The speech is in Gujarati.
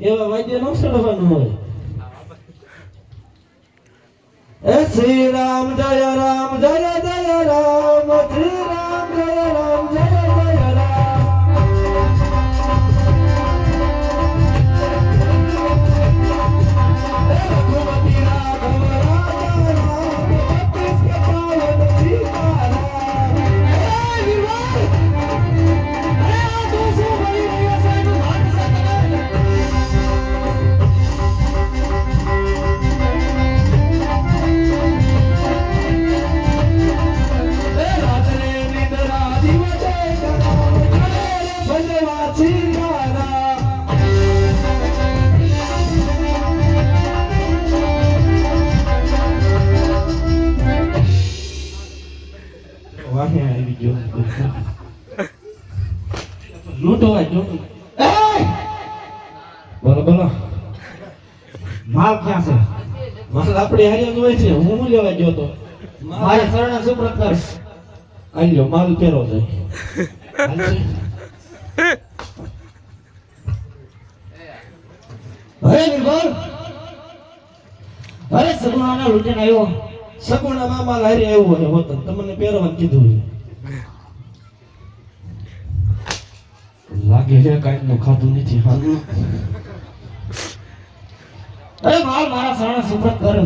એવા વાદ્ય ન ચડવાનું હોય. શ્રી રામ જય રામ જય જય રામ. વાહે આવી ગયો લૂંટો વાંચો બોલો બોલો. માલ ક્યાં છે? માલ આપણે હાર્યા હોય છે. હું હું લેવા ગયો તો? મારે શરણે સુપ્રત કર. આલ્યો માલ પહેરો છે. અરે નિર્મલ અરે, સગુણાના લૂંટીને આવ્યો સગુણા મામા લારી આવ્યો હોય વતન તમને પહેરવાનું કીધું છે લાગે છે કાંઈ નું ખાધું નથી હાલ અરે માલ મારા સાણા સુપ્રત કર